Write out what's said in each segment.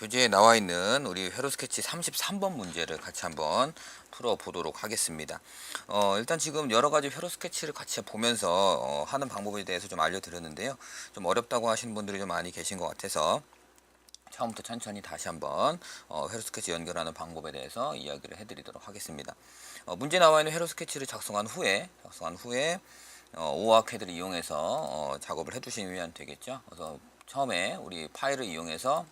교재에 나와 있는 우리 회로 스케치 33번 문제를 같이 한번 풀어보도록 하겠습니다. 어, 일단 지금 여러 가지 회로 스케치를 같이 보면서 어, 하는 방법에 대해서 좀 알려드렸는데요. 좀 어렵다고 하시는 분들이 좀 많이 계신 것 같아서 처음부터 천천히 다시 한번 어, 회로 스케치 연결하는 방법에 대해서 이야기를 해드리도록 하겠습니다. 어, 문제 나와 있는 회로 스케치를 작성한 후에 작성한 후에 어, 오화 캐드를 이용해서 어, 작업을 해주시면 되겠죠. 그래서 처음에 우리 파일을 이용해서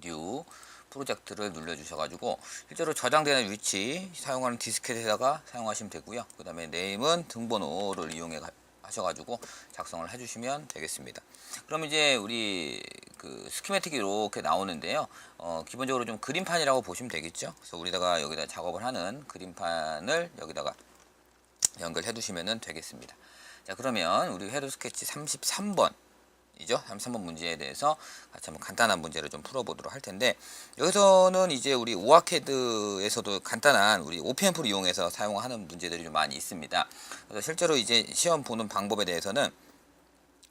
뉴 프로젝트를 눌러주셔가지고 실제로 저장되는 위치 사용하는 디스켓에다가 사용하시면 되고요. 그 다음에 네임은 등번호를 이용해 가- 하셔가지고 작성을 해주시면 되겠습니다. 그럼 이제 우리 그 스키매틱이 이렇게 나오는데요. 어, 기본적으로 좀 그림판이라고 보시면 되겠죠. 그래서 우리다가 여기다 작업을 하는 그림판을 여기다가 연결해 두시면 되겠습니다. 자 그러면 우리 회로 스케치 33번 이죠. 33번 문제에 대해서 같이 한번 간단한 문제를 좀 풀어보도록 할 텐데 여기서는 이제 우리 오아캐드에서도 간단한 우리 OPM프를 이용해서 사용하는 문제들이 좀 많이 있습니다. 그래서 실제로 이제 시험 보는 방법에 대해서는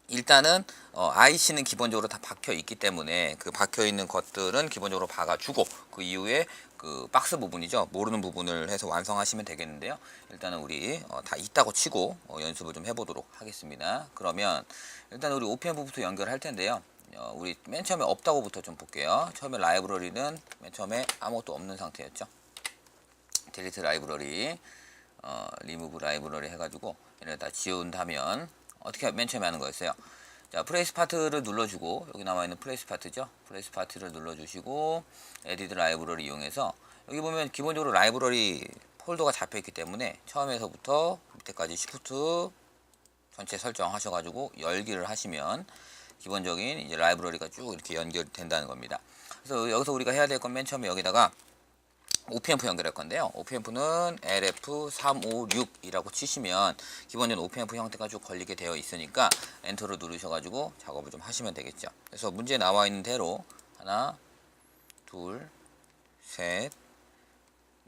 일단은 어, IC는 기본적으로 다 박혀 있기 때문에 그 박혀 있는 것들은 기본적으로 박아주고 그 이후에 그 박스 부분이죠. 모르는 부분을 해서 완성하시면 되겠는데요. 일단은 우리 어, 다 있다고 치고 어, 연습을 좀 해보도록 하겠습니다. 그러면 일단 우리 OPM부터 연결할 텐데요. 어, 우리 맨 처음에 없다고부터 좀 볼게요. 처음에 라이브러리는 맨 처음에 아무것도 없는 상태였죠. 딜리트 라이브러리 어, 리무브 라이브러리 해가지고 얘네 다 지운 다면 어떻게 맨 처음에 하는 거였어요? 자, 프레이스 파트를 눌러주고 여기 나와 있는 프레이스 파트죠? 프레이스 파트를 눌러주시고 에디트 라이브러리 이용해서 여기 보면 기본적으로 라이브러리 폴더가 잡혀 있기 때문에 처음에서부터 밑에까지 시프트 전체 설정하셔가지고 열기를 하시면 기본적인 이제 라이브러리가 쭉 이렇게 연결된다는 겁니다. 그래서 여기서 우리가 해야 될 건 맨 처음에 여기다가 OPMF 연결할 건데요. OPMF는 LF356이라고 치시면 기본적인 OPMF 형태가 쭉 걸리게 되어 있으니까 엔터를 누르셔가지고 작업을 좀 하시면 되겠죠. 그래서 문제 나와 있는 대로 하나, 둘, 셋,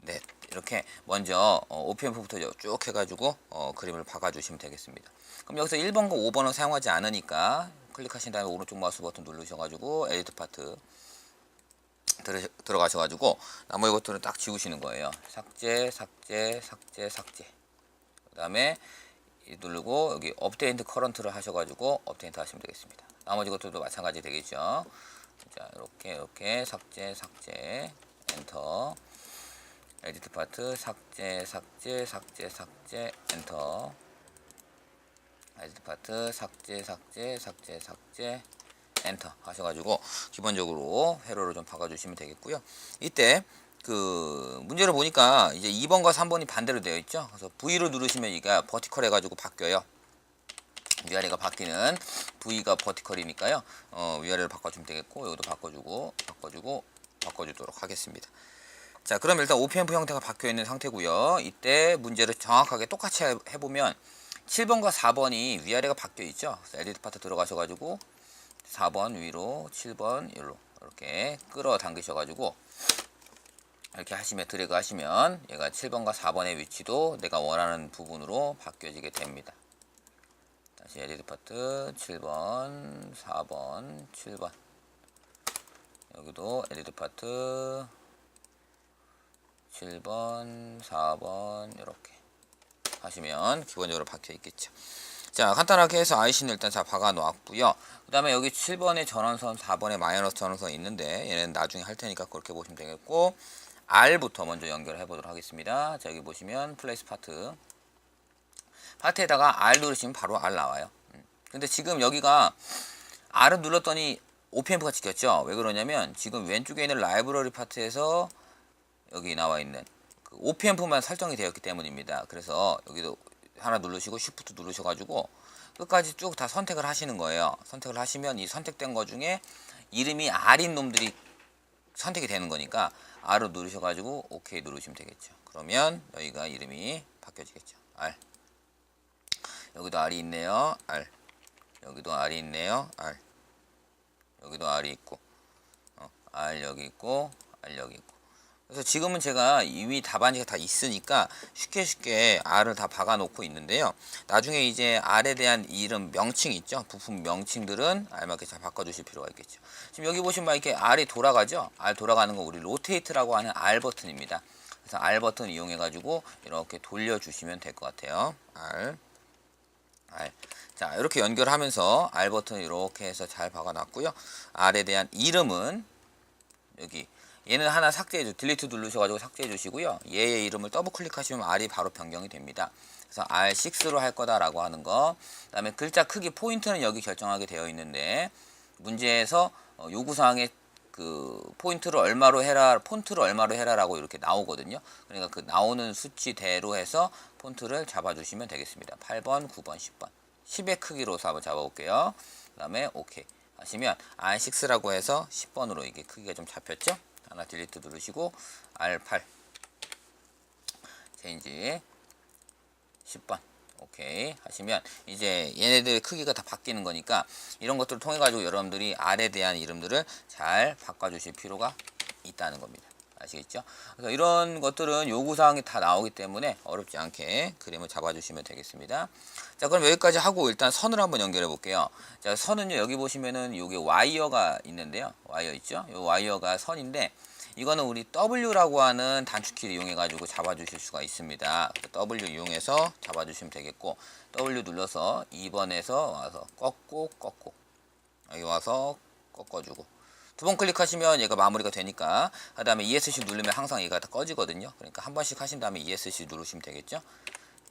넷 이렇게 먼저 어, OPMF부터 쭉 해가지고 어, 그림을 박아주시면 되겠습니다. 그럼 여기서 1번과 5번은 사용하지 않으니까 클릭하신 다음에 오른쪽 마우스 버튼 누르셔가지고 에디트 파트 들어, 들어 가셔가지고 나머지 것들은 딱 지우시는 거예요. 삭제, 삭제, 삭제, 삭제. 그 다음에 누르고 여기 업데이트 커런트를 하셔가지고 업데이트 하시면 되겠습니다. 나머지 것들도 마찬가지 되겠죠. 자, 이렇게 이렇게 삭제, 삭제, 엔터. 에디트 파트 삭제, 삭제, 삭제, 삭제, 엔터. 에디트 파트 삭제, 삭제, 삭제, 삭제, 엔터 하셔가지고 기본적으로 회로를 좀 박아주시면 되겠고요. 이때 그 문제를 보니까 이제 2번과 3번이 반대로 되어 있죠. 그래서 V를 누르시면 이가 버티컬 해가지고 바뀌어요. 위아래가 바뀌는 V가 버티컬이니까요. 어, 위아래를 바꿔주면 되겠고 여기도 바꿔주고 바꿔주고 바꿔주도록 하겠습니다. 자 그럼 일단 OPMF 형태가 바뀌어 있는 상태고요. 이때 문제를 정확하게 똑같이 해- 해보면 7번과 4번이 위아래가 바뀌어 있죠. 그래서 에디트 파트 들어가셔가지고 4번 위로 7번 위로 이렇게 끌어 당기셔 가지고 이렇게 하시면 드래그 하시면 얘가 7번과 4번의 위치도 내가 원하는 부분으로 바뀌어지게 됩니다. 다시 에디트 파트 7번 4번 7번 여기도 에디트 파트 7번 4번 이렇게 하시면 기본적으로 박혀 있겠죠. 자 간단하게 해서 IC는 일단 다 박아 놓았고요. 그 다음에 여기 7번에 전원선 4번에 마이너스 전원선 있는데 얘는 나중에 할 테니까 그렇게 보시면 되겠고 R부터 먼저 연결해 보도록 하겠습니다. 자 여기 보시면 플레이스 파트. 파트에다가 R 누르시면 바로 R 나와요. 음. 근데 지금 여기가 R을 눌렀더니 OPMF가 찍혔죠? 왜 그러냐면 지금 왼쪽에 있는 라이브러리 파트에서 여기 나와 있는 그 OPMF만 설정이 되었기 때문입니다. 그래서 여기도 하나 누르시고 쉬프트 누르셔가지고 끝까지 쭉 다 선택을 하시는 거예요. 선택을 하시면 이 선택된 거 중에 이름이 R인 놈들이 선택이 되는 거니까 R을 누르셔가지고 OK 누르시면 되겠죠. 그러면 여기가 이름이 바뀌어지겠죠. R. 여기도 R이 있네요. R. 여기도 R이 있네요. R. 여기도 R이 있고, 어, R 여기 있고, R 여기 있고. 그래서 지금은 제가 이미 답안지가 다 있으니까 쉽게 쉽게 R을 다 박아 놓고 있는데요. 나중에 이제 R에 대한 이름 명칭 있죠. 부품 명칭들은 알맞게 잘 바꿔 주실 필요가 있겠죠. 지금 여기 보시면 이렇게 R이 돌아가죠. R 돌아가는 거 우리 로테이트라고 하는 R 버튼입니다. 그래서 R 버튼 이용해 가지고 이렇게 돌려 주시면 될 것 같아요. R R. 자, 이렇게 연결하면서 R 버튼 이렇게 해서 잘 박아 놨고요. R에 대한 이름은 여기 얘는 하나 삭제해 주 딜리트 누르셔가지고 삭제해 주시고요. 얘의 이름을 더블 클릭하시면 R이 바로 변경이 됩니다. 그래서 R6로 할 거다라고 하는 거. 그 다음에 글자 크기 포인트는 여기 결정하게 되어 있는데 문제에서 어, 요구사항에 그 포인트를 얼마로 해라, 폰트를 얼마로 해라라고 이렇게 나오거든요. 그러니까 그 나오는 수치대로 해서 폰트를 잡아주시면 되겠습니다. 8번, 9번, 10번. 10의 크기로서 한번 잡아볼게요. 그 다음에 오케이 하시면 R6라고 해서 10번으로 이게 크기가 좀 잡혔죠? 하나 딜리트 누르시고 R8 체인지 10번. 오케이. 하시면 이제 얘네들 크기가 다 바뀌는 거니까 이런 것들을 통해 가지고 여러분들이 R에 대한 이름들을 잘 바꿔 주실 필요가 있다는 겁니다. 아시겠죠? 그래서 이런 것들은 요구사항이 다 나오기 때문에 어렵지 않게 그림을 잡아주시면 되겠습니다. 자, 그럼 여기까지 하고 일단 선을 한번 연결해 볼게요. 자, 선은요, 여기 보시면은 요게 와이어가 있는데요. 와이어 있죠? 요 와이어가 선인데, 이거는 우리 W라고 하는 단축키를 이용해 가지고 잡아주실 수가 있습니다. W 이용해서 잡아주시면 되겠고, W 눌러서 2번에서 와서 꺾고, 꺾고, 여기 와서 꺾어주고, 두 번 클릭하시면 얘가 마무리가 되니까 그 다음에 ESC 누르면 항상 얘가 다 꺼지거든요. 그러니까 한 번씩 하신 다음에 ESC 누르시면 되겠죠?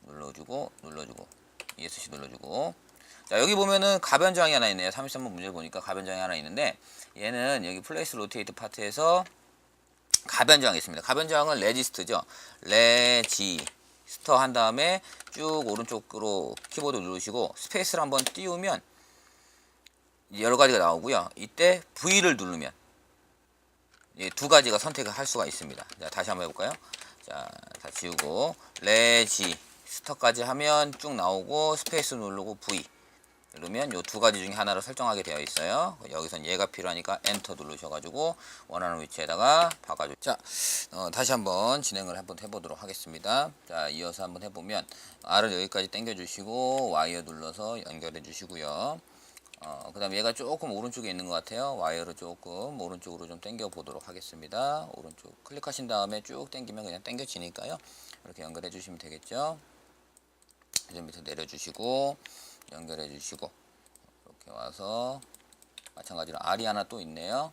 눌러주고 눌러주고 ESC 눌러주고. 자 여기 보면은 가변장이 하나 있네요. 33번 문제를 보니까 가변장이 하나 있는데 얘는 여기 플레이스 로테이트 파트에서 가변장이 있습니다. 가변장은 레지스트죠. 레지스터 한 다음에 쭉 오른쪽으로 키보드 누르시고 스페이스를 한번 띄우면 여러 가지가 나오고요. 이때 V를 누르면 이두 가지가 선택을 할 수가 있습니다. 자, 다시 한번 해볼까요? 자, 다 지우고 레지 스터까지 하면 쭉 나오고 스페이스 누르고 V 누르면 이 두 가지 중에 하나로 설정하게 되어 있어요. 여기선 얘가 필요하니까 엔터 누르셔가지고 원하는 위치에다가 박아줘. 자, 어, 다시 한번 진행을 한번 해보도록 하겠습니다. 자, 이어서 한번 해보면 R을 여기까지 당겨주시고 와이어 눌러서 연결해 주시고요. 어, 그 다음에 얘가 조금 오른쪽에 있는 것 같아요. 와이어를 조금 오른쪽으로 좀 당겨 보도록 하겠습니다. 오른쪽 클릭하신 다음에 쭉 당기면 그냥 당겨지니까요. 이렇게 연결해 주시면 되겠죠. 이제 밑에 내려주시고 연결해 주시고 이렇게 와서 마찬가지로 R이 하나 또 있네요.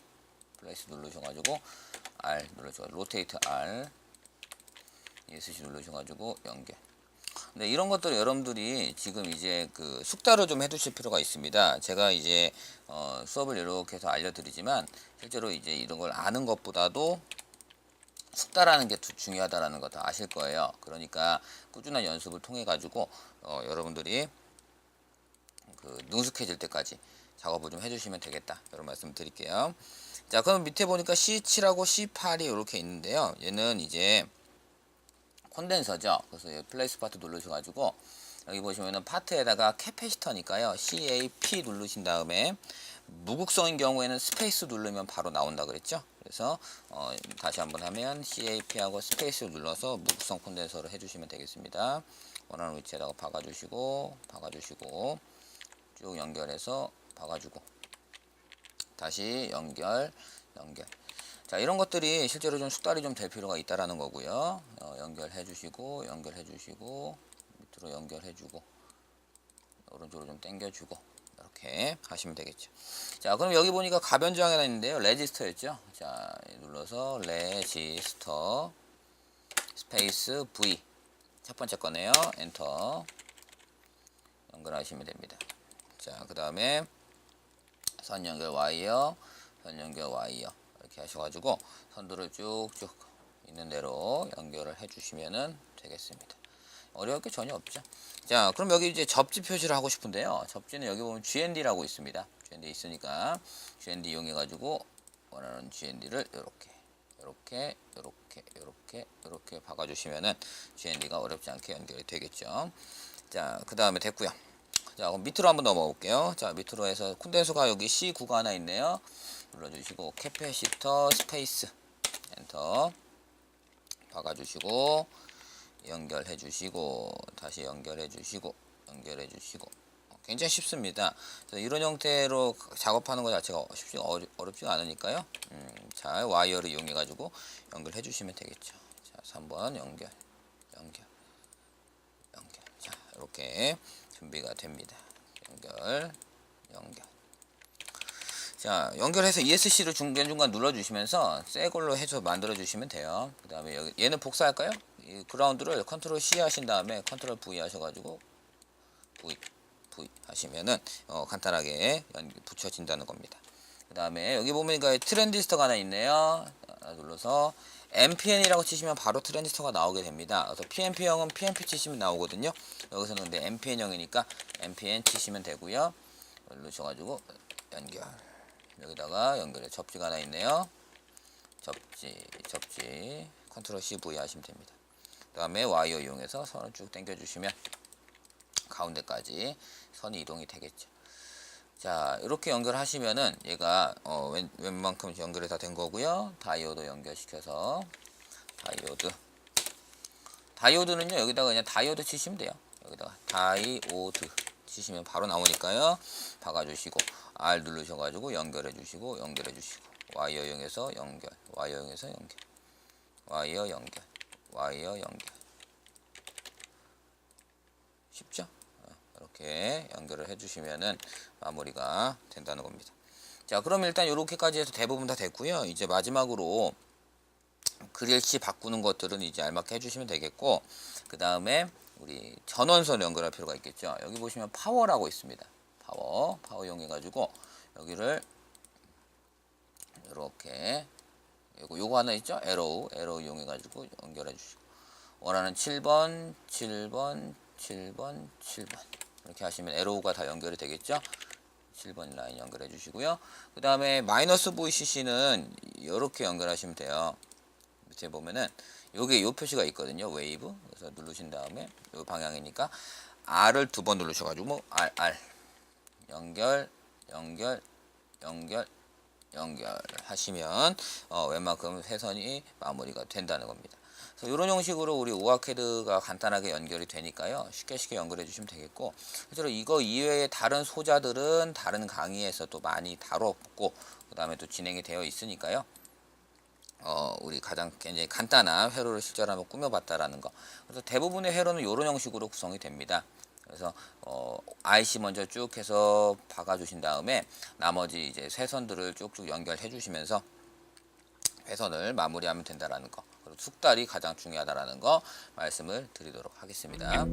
플레이스 누르셔가지고 R 눌러셔가지고 로테이트 R ESC 누르셔가지고 연결 네, 이런 것들을 여러분들이 지금 이제 그 숙달을 좀 해두실 필요가 있습니다. 제가 이제 어, 수업을 이렇게 해서 알려드리지만 실제로 이제 이런 걸 아는 것보다도 숙달하는 게 두- 중요하다라는 거 다 아실 거예요. 그러니까 꾸준한 연습을 통해 가지고 어, 여러분들이 그 능숙해질 때까지 작업을 좀 해주시면 되겠다. 이런 말씀 드릴게요. 자, 그럼 밑에 보니까 C7하고 C8이 이렇게 있는데요. 얘는 이제 콘덴서죠. 그래서 이 플레이스 파트 누르셔가지고 여기 보시면은 파트에다가 캐패시터니까요. CAP 누르신 다음에 무극성인 경우에는 스페이스 누르면 바로 나온다 그랬죠. 그래서 어, 다시 한번 하면 CAP하고 스페이스 눌러서 무극성 콘덴서를 해주시면 되겠습니다. 원하는 위치에다가 박아주시고 박아주시고 쭉 연결해서 박아주고 다시 연결 연결 자 이런 것들이 실제로 좀 숙달이 좀 될 필요가 있다라는 거고요. 어, 연결해 주시고 연결해 주시고 밑으로 연결해 주고 오른쪽으로 좀 당겨 주고 이렇게 하시면 되겠죠. 자 그럼 여기 보니까 가변조항이 하나 있는데요. 레지스터였죠? 자 눌러서 레지스터 스페이스 V. 첫 번째 거네요. 엔터. 연결하시면 됩니다. 자 그 다음에 선 연결 와이어 선 연결 와이어 이렇게 하셔가지고 선들을 쭉쭉 있는 대로 연결을 해주시면은 되겠습니다. 어려울 게 전혀 없죠. 자, 그럼 여기 이제 접지 표시를 하고 싶은데요. 접지는 여기 보면 GND라고 있습니다. GND 있으니까 GND 이용해가지고 원하는 GND를 이렇게, 이렇게, 이렇게, 이렇게, 이렇게 박아주시면은 GND가 어렵지 않게 연결이 되겠죠. 자, 그 다음에 됐고요. 자, 그럼 밑으로 한번 넘어가 볼게요. 자, 밑으로 해서 콘덴서가 여기 C9가 하나 있네요. 눌러주시고 캐패시터 스페이스 엔터 박아주시고 연결해 주시고 다시 연결해 주시고 연결해 주시고 어, 굉장히 쉽습니다. 이런 형태로 작업하는 것 자체가 쉽지 어렵, 어렵지가 않으니까요. 음, 잘 와이어를 이용해 가지고 연결해 주시면 되겠죠. 자, 3번 연결 연결 연결 자 이렇게 준비가 됩니다. 연결 연결 자 연결해서 ESC를 중간중간 눌러주시면서 새 걸로 해서 만들어 주시면 돼요. 그 다음에 얘는 복사할까요? 이 그라운드를 컨트롤 C 하신 다음에 컨트롤 V 하셔가지고 V V 하시면은 어, 간단하게 연 붙여진다는 겁니다. 그 다음에 여기 그 트랜지스터가 하나 있네요. 하나 눌러서 MPN이라고 치시면 바로 트랜지스터가 나오게 됩니다. 그래서 PNP형은 PNP 치시면 나오거든요. 여기서는 근데 MPN형이니까 MPN 치시면 되고요. 누르셔가지고 연결 여기다가 연결해 접지가 하나 있네요. 접지, 접지, 컨트롤 C V 하시면 됩니다. 그 다음에 와이어 이용해서 선을 쭉 당겨주시면 가운데까지 선이 이동이 되겠죠. 자, 이렇게 연결하시면은 얘가 어, 웬, 웬만큼 연결이 다 된 거고요. 다이오드 연결시켜서 다이오드. 다이오드는요 여기다가 그냥 다이오드 치시면 돼요. 여기다가 다이오드 치시면 바로 나오니까요. 박아주시고 R 누르셔가지고 연결해 주시고 연결해 주시고 와이어 이용해서 연결 와이어 이용해서 연결 와이어 연결 와이어 연결 쉽죠? 어, 이렇게 연결을 해주시면은 마무리가 된다는 겁니다. 자, 그럼 일단 이렇게까지 해서 대부분 다 됐고요. 이제 마지막으로 그릴치 바꾸는 것들은 이제 알맞게 해주시면 되겠고 그 다음에 우리 전원선 연결할 필요가 있겠죠. 여기 보시면 파워라고 있습니다. 파워, 파워 이용해 가지고 여기를 이렇게 요거 요거 하나 있죠? 에로우, 에로우 이용해 가지고 연결해 주시고 원하는 7번, 7번, 7번, 7번 이렇게 하시면 에로우가 다 연결이 되겠죠? 7번 라인 연결해 주시고요. 그 다음에 마이너스 VCC는 이렇게 연결하시면 돼요. 밑에 보면은 여기 요 표시가 있거든요. 웨이브. 그래서 누르신 다음에 요 방향이니까 R을 두 번 누르셔 가지고 뭐 R R 연결 연결 연결 연결 하시면 어, 웬만큼 회선이 마무리가 된다는 겁니다. 그래서 이런 형식으로 우리 오아캐드가 간단하게 연결이 되니까요. 쉽게 쉽게 연결해 주시면 되겠고 실제로 이거 이외에 다른 소자들은 다른 강의에서 또 많이 다뤘고 그 다음에 또 진행이 되어 있으니까요. 어, 우리 가장 굉장히 간단한 회로를 실제로 한번 꾸며봤다라는 거. 그래서 대부분의 회로는 이런 형식으로 구성이 됩니다. 그래서 어, IC 먼저 쭉 해서 박아주신 다음에 나머지 이제 쇠선들을 쭉쭉 연결해 주시면서 회선을 마무리하면 된다라는 거. 그리고 숙달이 가장 중요하다라는 거 말씀을 드리도록 하겠습니다.